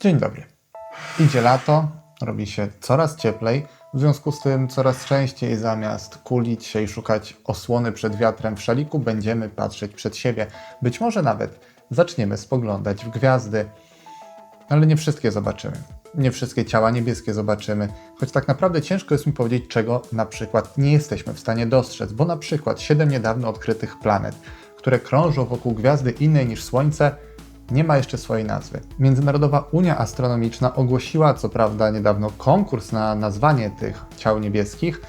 Dzień dobry. Idzie lato, robi się coraz cieplej, w związku z tym coraz częściej zamiast kulić się i szukać osłony przed wiatrem w szaliku, będziemy patrzeć przed siebie. Być może nawet zaczniemy spoglądać w gwiazdy, ale nie wszystkie zobaczymy. Nie wszystkie ciała niebieskie zobaczymy, choć tak naprawdę ciężko jest mi powiedzieć, czego na przykład nie jesteśmy w stanie dostrzec, bo na przykład siedem niedawno odkrytych planet, które krążą wokół gwiazdy innej niż Słońce, nie ma jeszcze swojej nazwy. Międzynarodowa Unia Astronomiczna ogłosiła co prawda niedawno konkurs na nazwanie tych ciał niebieskich,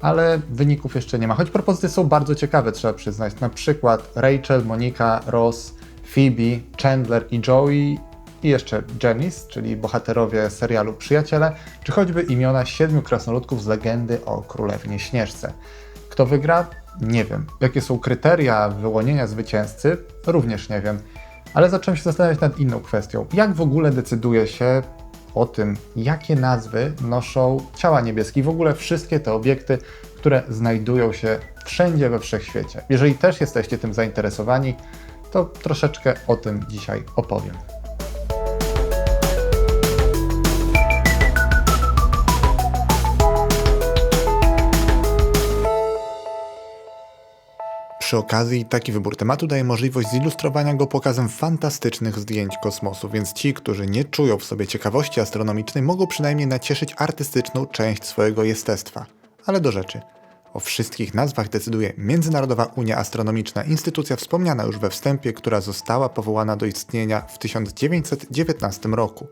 ale wyników jeszcze nie ma. Choć propozycje są bardzo ciekawe, trzeba przyznać. Na przykład Rachel, Monika, Ross, Phoebe, Chandler i Joey i jeszcze Janice, czyli bohaterowie serialu Przyjaciele, czy choćby imiona siedmiu krasnoludków z legendy o Królewnie Śnieżce. Kto wygra? Nie wiem. Jakie są kryteria wyłonienia zwycięzcy? Również nie wiem. Ale zacząłem się zastanawiać nad inną kwestią. Jak w ogóle decyduje się o tym, jakie nazwy noszą ciała niebieskie i w ogóle wszystkie te obiekty, które znajdują się wszędzie we wszechświecie. Jeżeli też jesteście tym zainteresowani, to troszeczkę o tym dzisiaj opowiem. Przy okazji taki wybór tematu daje możliwość zilustrowania go pokazem fantastycznych zdjęć kosmosu, więc ci, którzy nie czują w sobie ciekawości astronomicznej, mogą przynajmniej nacieszyć artystyczną część swojego jestestwa. Ale do rzeczy. O wszystkich nazwach decyduje Międzynarodowa Unia Astronomiczna, instytucja wspomniana już we wstępie, która została powołana do istnienia w 1919 roku.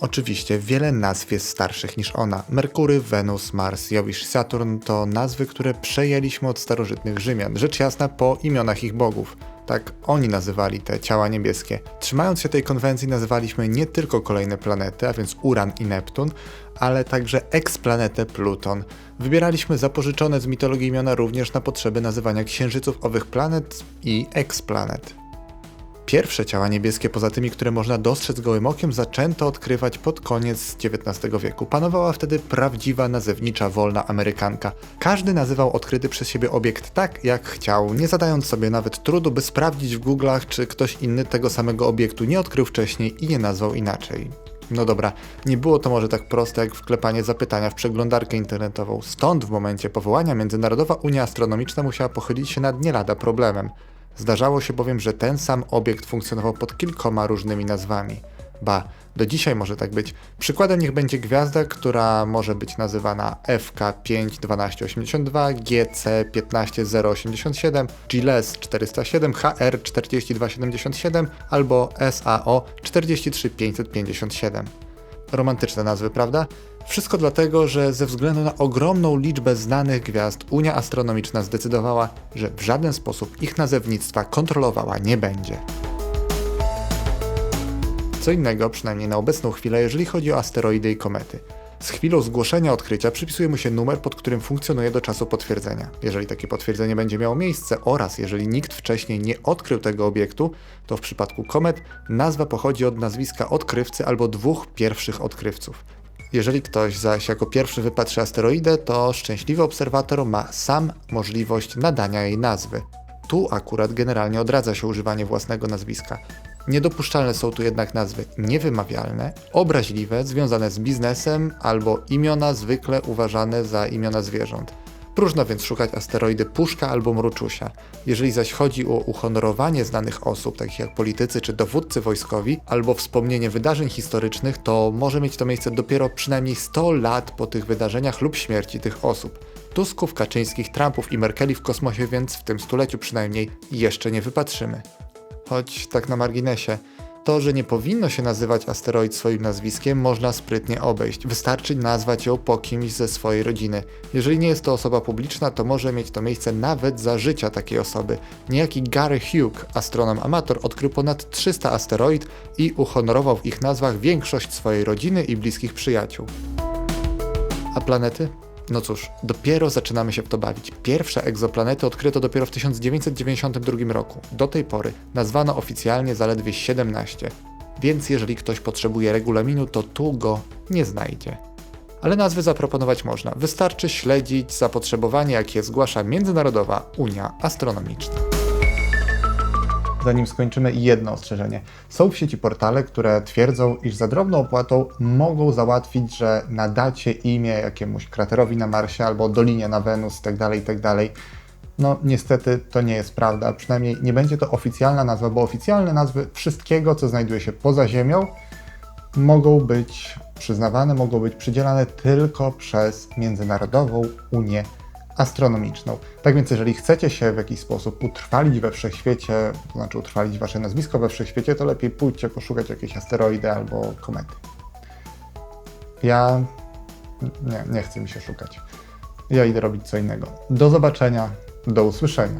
Oczywiście wiele nazw jest starszych niż ona. Merkury, Wenus, Mars, Jowisz, Saturn to nazwy, które przejęliśmy od starożytnych Rzymian, rzecz jasna po imionach ich bogów. Tak oni nazywali te ciała niebieskie. Trzymając się tej konwencji nazywaliśmy nie tylko kolejne planety, a więc Uran i Neptun, ale także eksplanetę Pluton. Wybieraliśmy zapożyczone z mitologii imiona również na potrzeby nazywania księżyców owych planet i eksplanet. Pierwsze ciała niebieskie poza tymi, które można dostrzec gołym okiem, zaczęto odkrywać pod koniec XIX wieku. Panowała wtedy prawdziwa nazewnicza wolna Amerykanka. Każdy nazywał odkryty przez siebie obiekt tak, jak chciał, nie zadając sobie nawet trudu, by sprawdzić w Google'ach, czy ktoś inny tego samego obiektu nie odkrył wcześniej i nie nazwał inaczej. No dobra, nie było to może tak proste jak wklepanie zapytania w przeglądarkę internetową. Stąd w momencie powołania Międzynarodowa Unia Astronomiczna musiała pochylić się nad nie lada problemem. Zdarzało się bowiem, że ten sam obiekt funkcjonował pod kilkoma różnymi nazwami. Ba, do dzisiaj może tak być. Przykładem niech będzie gwiazda, która może być nazywana FK51282, GC15087, GLES 407, HR 4277 albo SAO 43557. Romantyczne nazwy, prawda? Wszystko dlatego, że ze względu na ogromną liczbę znanych gwiazd Unia Astronomiczna zdecydowała, że w żaden sposób ich nazewnictwa kontrolowała nie będzie. Co innego, przynajmniej na obecną chwilę, jeżeli chodzi o asteroidy i komety. Z chwilą zgłoszenia odkrycia przypisuje mu się numer, pod którym funkcjonuje do czasu potwierdzenia. Jeżeli takie potwierdzenie będzie miało miejsce oraz jeżeli nikt wcześniej nie odkrył tego obiektu, to w przypadku komet nazwa pochodzi od nazwiska odkrywcy albo dwóch pierwszych odkrywców. Jeżeli ktoś zaś jako pierwszy wypatrzy asteroidę, to szczęśliwy obserwator ma sam możliwość nadania jej nazwy. Tu akurat generalnie odradza się używanie własnego nazwiska. Niedopuszczalne są tu jednak nazwy niewymawialne, obraźliwe, związane z biznesem albo imiona zwykle uważane za imiona zwierząt. Próżno więc szukać asteroidy Puszka albo Mruczusia. Jeżeli zaś chodzi o uhonorowanie znanych osób, takich jak politycy czy dowódcy wojskowi, albo wspomnienie wydarzeń historycznych, to może mieć to miejsce dopiero przynajmniej 100 lat po tych wydarzeniach lub śmierci tych osób. Tusków, Kaczyńskich, Trumpów i Merkeli w kosmosie więc w tym stuleciu przynajmniej jeszcze nie wypatrzymy. Choć tak na marginesie, to, że nie powinno się nazywać asteroid swoim nazwiskiem, można sprytnie obejść. Wystarczy nazwać ją po kimś ze swojej rodziny. Jeżeli nie jest to osoba publiczna, to może mieć to miejsce nawet za życia takiej osoby. Niejaki Gary Hugh, astronom amator, odkrył ponad 300 asteroid i uhonorował w ich nazwach większość swojej rodziny i bliskich przyjaciół. A planety? No cóż, dopiero zaczynamy się w to bawić. Pierwsze egzoplanety odkryto dopiero w 1992 roku. Do tej pory nazwano oficjalnie zaledwie 17. Więc jeżeli ktoś potrzebuje regulaminu, to tu go nie znajdzie. Ale nazwy zaproponować można. Wystarczy śledzić zapotrzebowanie, jakie zgłasza Międzynarodowa Unia Astronomiczna. Zanim skończymy, jedno ostrzeżenie. Są w sieci portale, które twierdzą, iż za drobną opłatą mogą załatwić, że nadacie imię jakiemuś kraterowi na Marsie albo dolinie na Wenus itd., itd. No niestety to nie jest prawda, przynajmniej nie będzie to oficjalna nazwa, bo oficjalne nazwy wszystkiego, co znajduje się poza Ziemią, mogą być przyznawane, mogą być przydzielane tylko przez Międzynarodową Unię Astronomiczną. Tak więc, jeżeli chcecie się w jakiś sposób utrwalić we wszechświecie, to znaczy utrwalić wasze nazwisko we wszechświecie, to lepiej pójdźcie poszukać jakiejś asteroidy albo komety. Ja nie, nie chcę mi się szukać. Ja idę robić co innego. Do zobaczenia, do usłyszenia.